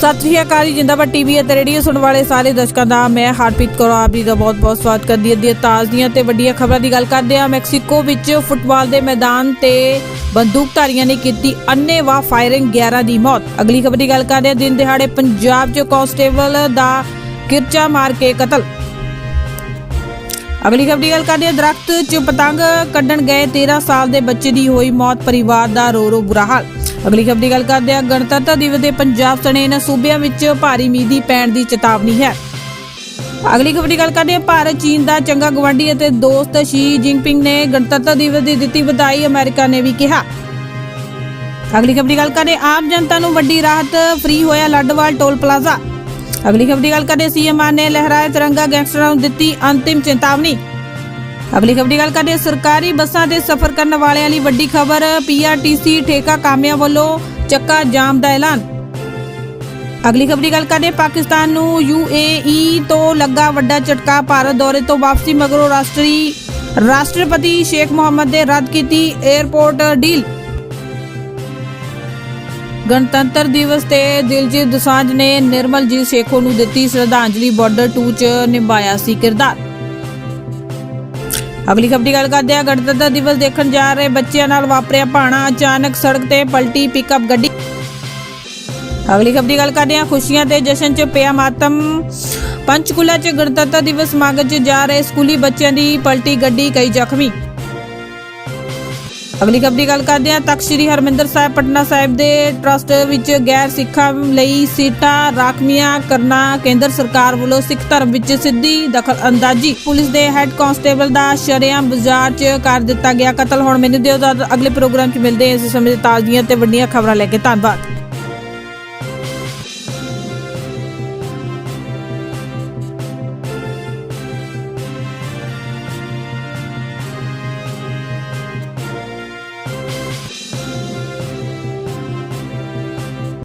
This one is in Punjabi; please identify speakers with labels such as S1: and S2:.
S1: ਸਤਿ ਸ਼੍ਰੀ ਅਕਾਲ ਜੀ, ਜਿੰਦਾਬਾਦ ਟੀਵੀ ਅਤੇ ਰੇਡੀਓ ਸੁਣਨ ਵਾਲੇ ਸਾਰੇ ਦਰਸ਼ਕਾਂ ਦਾ, ਮੈਂ ਹਰਪ੍ਰੀਤ ਕੌਰ, ਆਪ ਜੀ ਦਾ ਬਹੁਤ-ਬਹੁਤ ਸਵਾਗਤ ਕਰਦੀ ਹਾਂ ਦੀ ਤਾਜ਼ੀਆਂ ਤੇ ਵੱਡੀਆਂ ਖਬਰਾਂ ਦੀ ਗੱਲ ਕਰਦੇ ਹਾਂ। ਮੈਕਸੀਕੋ ਵਿੱਚ ਫੁੱਟਬਾਲ ਦੇ ਮੈਦਾਨ ਤੇ ਬੰਦੂਕਧਾਰੀਆਂ ਨੇ ਕੀਤੀ ਅੰਨ੍ਹੇਵਾਹ ਫਾਇਰਿੰਗ 11 ਦੀ ਮੌਤ। ਅਗਲੀ ਖਬਰ ਦੀ ਗੱਲ ਕਰਦੇ ਹਾਂ। ਦਿਨ ਦਿਹਾੜੇ ਪੰਜਾਬ 'ਚ ਕਾਂਸਟੇਬਲ ਦਾ ਕਿਰਚਾ ਮਾਰ ਕੇ ਕਤਲ। ਅਗਲੀ ਖਬਰ ਦੀ ਗੱਲ ਕਰਦੇ ਹਾਂ। ਦਰਖਤ 'ਚ ਪਤੰਗ ਕੱਢਣ ਗਏ 13 ਸਾਲ ਦੇ ਬੱਚੇ ਦੀ ਹੋਈ ਮੌਤ, ਪਰਿਵਾਰ ਦਾ ਰੋ ਰੋ ਬੁਰਾ ਹਾਲ। ਅਗਲੀ ਖਬਰ ਦੀ ਗੱਲ ਕਰਦੇ ਹਾਂ। ਗਣਤੰਤਰ ਦਿਵਸ ਦੇ ਪੰਜਾਬ ਸਣੇ ਇਹਨਾਂ ਸੂਬਿਆਂ ਵਿੱਚ ਭਾਰੀ ਮੀਂਹ ਦੀ ਪੈਣ ਦੀ ਚੇਤਾਵਨੀ ਹੈ। ਅਗਲੀ ਖਬਰ ਦੀ ਗੱਲ ਕਰਦੇ ਹਾਂ। ਭਾਰਤ, ਚੀਨ ਦਾ ਚੰਗਾ ਗਵਾਂਢੀ ਅਤੇ ਦੋਸਤ ਸ਼ੀ ਜਿਨਪਿੰਗ ਨੇ ਗਣਤੰਤਰ ਦਿਵਸ ਦੀ ਦਿੱਤੀ ਵਧਾਈ, ਅਮਰੀਕਾ ਨੇ ਵੀ ਕਿਹਾ। ਅਗਲੀ ਖਬਰ ਦੀ ਗੱਲ ਕਰਦੇ ਆਮ ਜਨਤਾ ਨੂੰ ਵੱਡੀ ਰਾਹਤ, ਫ੍ਰੀ ਹੋਇਆ ਲੱਡਵਾਲ ਟੋਲ ਪਲਾਜ਼ਾ। ਅਗਲੀ ਖਬਰ ਦੀ ਗੱਲ ਕਰਦੇ ਸੀਐਮ ਮਾਨ ਨੇ ਲਹਿਰਾਇਆ ਤਿਰੰਗਾ ਗੈਂਗਸਟਰਾਂ ਨੂੰ ਦਿੱਤੀ ਅੰਤਿਮ ਚੇਤਾਵਨੀ। ਅਗਲੀ ਖਬਰ ਦੀ ਗੱਲ ਕਰਦੇ ਸਰਕਾਰੀ ਬੱਸਾਂ ਤੇ ਸਫ਼ਰ ਕਰਨ ਵਾਲਿਆਂ ਲਈ ਵੱਡੀ ਖਬਰ ਪੀਆਰਟੀਸੀ ਠੇਕਾ ਕਾਮਿਆਂ ਵੱਲੋਂ ਚੱਕਾ ਜਾਮ ਦਾ ਐਲਾਨ। ਅਗਲੀ ਖਬਰ ਦੀ ਗੱਲ ਕਰਦੇ ਪਾਕਿਸਤਾਨ ਨੂੰ ਯੂਏਈ ਤੋਂ ਲੱਗਾ ਵੱਡਾ ਝਟਕਾ, ਭਾਰਤ ਦੌਰੇ ਤੋਂ ਵਾਪਸੀ ਮਗਰੋਂ ਰਾਸ਼ਟਰੀ ਰਾਸ਼ਟਰਪਤੀ ਸ਼ੇਖ ਮੁਹੰਮਦ ਨੇ ਰੱਦ ਕੀਤੀ 에ਅਰਪੋਰਟ ਡੀਲ। ਗਣਤੰਤਰ ਦਿਵਸ ਤੇ ਦਿਲਜੀਤ ਦੋਸਾਂਝ ਨੇ ਨਿਰਮਲਜੀਤ ਸੇਖੋ ਨੂੰ ਦਿੱਤੀ ਸ਼ਰਧਾਂਜਲੀ, ਬਾਰਡਰ 2 ਚ ਨਿਭਾਇਆ ਸੀ ਕਿਰਦਾਰ। ਅਗਲੀ ਖਬਰ ਦੀ ਗੱਲ ਕਰਦੇ ਹਾਂ, ਗਣਤੰਤਰ ਦਿਵਸ ਦੇਖਣ ਜਾ ਰਹੇ ਬੱਚਿਆਂ ਨਾਲ ਵਾਪਰਿਆ ਭਾਣਾ, ਅਚਾਨਕ ਸੜਕ ਤੇ ਪਲਟੀ ਪਿਕਅਪ ਗੱਡੀ। ਅਗਲੀ ਖਬਰ ਦੀ ਗੱਲ ਕਰਦੇ ਹਾਂ, ਖੁਸ਼ੀਆਂ ਤੇ ਜਸ਼ਨ 'ਚ ਪਿਆ ਮਾਤਮ। ਪੰਚਕੂਲਾ 'ਚ ਗਣਤੰਤਰ ਦਿਵਸ ਸਮਾਗਮ 'ਚ ਜਾ ਰਹੇ ਸਕੂਲੀ ਬੱਚਿਆਂ ਦੀ ਪਲਟੀ ਗੱਡੀ ਕਈ ਜ਼ਖਮੀ। ਅਗਲੀ ਖਬਰ ਦੀ ਗੱਲ ਕਰਦੇ ਹਾਂ। ਤਖਤ ਸ੍ਰੀ ਹਰਮਿੰਦਰ ਸਾਹਿਬ, ਪਟਨਾ ਸਾਹਿਬ ਦੇ ਟਰਸਟ ਵਿੱਚ ਗੈਰ ਸਿੱਖਾਂ ਲਈ ਸੀਟਾਂ ਰਾਖਵੀਆਂ ਕਰਨਾ ਕੇਂਦਰ ਸਰਕਾਰ ਵੱਲੋਂ ਸਿੱਖ ਧਰਮ ਵਿੱਚ ਸਿੱਧੀ ਦਖਲ ਅੰਦਾਜ਼ੀ। ਪੁਲਿਸ ਦੇ ਹੈੱਡ ਕਾਂਸਟੇਬਲ ਦਾ ਸ਼ਰੇਆਮ ਬਾਜ਼ਾਰ 'ਚ ਕਰ ਦਿੱਤਾ ਗਿਆ ਕਤਲ। ਹੁਣ ਮੈਨੂੰ ਦਿਓ ਅਗਲੇ ਪ੍ਰੋਗਰਾਮ 'ਚ ਮਿਲਦੇ ਹਾਂ। ਇਸ ਸਮੇਂ ਤਾਜ਼ੀਆਂ ਤੇ ਵੱਡੀਆਂ ਖਬਰਾਂ ਲੈ ਕੇ ਧੰਨਵਾਦ।